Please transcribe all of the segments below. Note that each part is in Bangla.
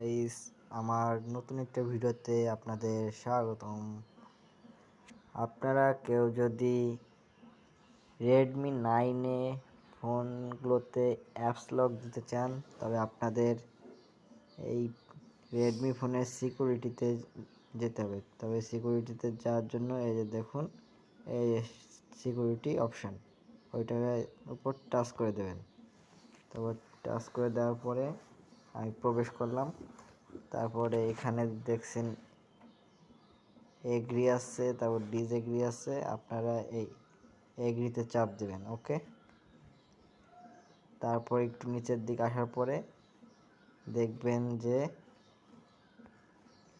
গাইস আমার নতুন একটা ভিডিওতে আপনাদের স্বাগতম। আপনারা কেউ যদি রেডমি নাইনে ফোনগুলোতে অ্যাপস লক দিতে চান, তবে আপনাদের এই রেডমি ফোনের সিকিউরিটিতে যেতে হবে। তবে সিকিউরিটিতে যাওয়ার জন্য এই যে দেখুন, এই সিকিউরিটি অপশান ওইটার উপর টাচ করে দেবেন। তারপর টাচ করে দেওয়ার পরে আমি প্রবেশ করলাম। তারপরে এখানে দেখছেন এগ্রি আছে, তারপর ডিজেগ্রি আছে। আপনারা এই এগ্রিতে চাপ দেবেন, ওকে? তারপর একটু নিচের দিকে আসার পরে দেখবেন যে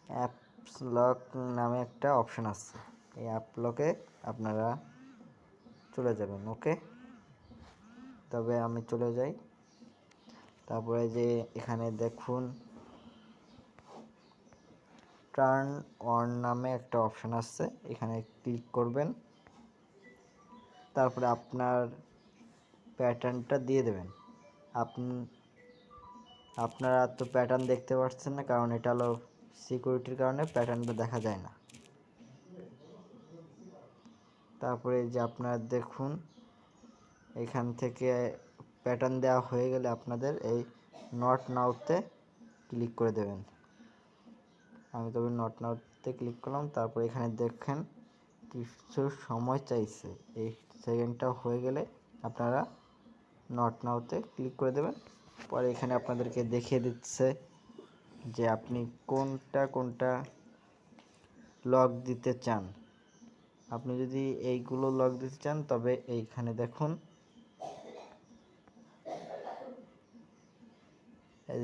অ্যাপস লক নামে একটা অপশন আছে। এই অ্যাপ লকে আপনারা চলে যাবেন, ওকে? তবে আমি চলে যাই। তারপরে যে এখানে দেখুন টার্ন অন নামে একটা অপশান আসছে, এখানে ক্লিক করবেন। তারপরে আপনার প্যাটার্নটা দিয়ে দেবেন। আপনি, আপনারা তো প্যাটার্ন দেখতে পাচ্ছেন না, কারণ এটা হলো সিকিউরিটির কারণে প্যাটার্নটা দেখা যায় না। তারপরে যে আপনারা দেখুন, এখান থেকে প্যাটার্ন দেওয়া হয়ে গেলে আপনাদের এই নট নাউতে ক্লিক করে দেবেন। আমি তবে নট নাউতে ক্লিক করলাম, তারপর এখানে দেখেন কিছু সময় চাইছে। এই সেকেন্ডটা হয়ে গেলে আপনারা নট নাউতে ক্লিক করে দেবেন। পরে এখানে আপনাদেরকে দেখিয়ে দিচ্ছে যে আপনি কোনটা কোনটা লক দিতে চান। আপনি যদি এইগুলো লক দিতে চান, তবে এইখানে দেখুন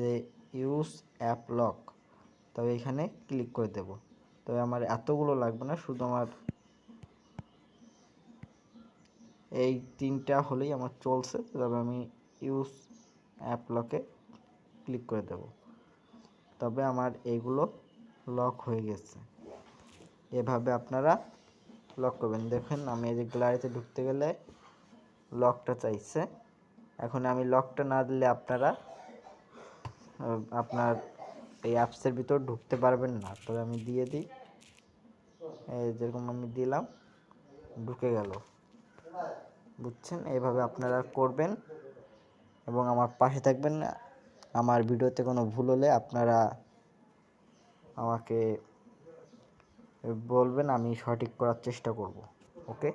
যে ইউজ অ্যাপ লক তবে এখানে ক্লিক করে দেব। তবে আমার এতগুলো লাগবে না, শুধু আমার এই তিনটা হলেই আমার চলছে, তবে আমি ইউজ অ্যাপ লকে ক্লিক করে দেব। তবে আমার এইগুলো লক হয়ে গেছে। এভাবে আপনারা লক করবেন। দেখেন, আমি এই যে গ্যালারিতে ঢুকতে গেলে লকটা চাইছে। এখন আমি লকটা না দিলে আপনারা আপনার এই অ্যাপসের ভিতর ঢুকতে পারবেন না। তবে আমি দিয়ে দিই। যেরকম আমি দিলাম, ঢুকে গেল। বুঝছেন? এইভাবে আপনারা করবেন এবং আমার পাশে থাকবেন। আমার ভিডিওতে কোনো ভুল হলে আপনারা আমাকে বলবেন, আমি সঠিক করার চেষ্টা করব। ওকে?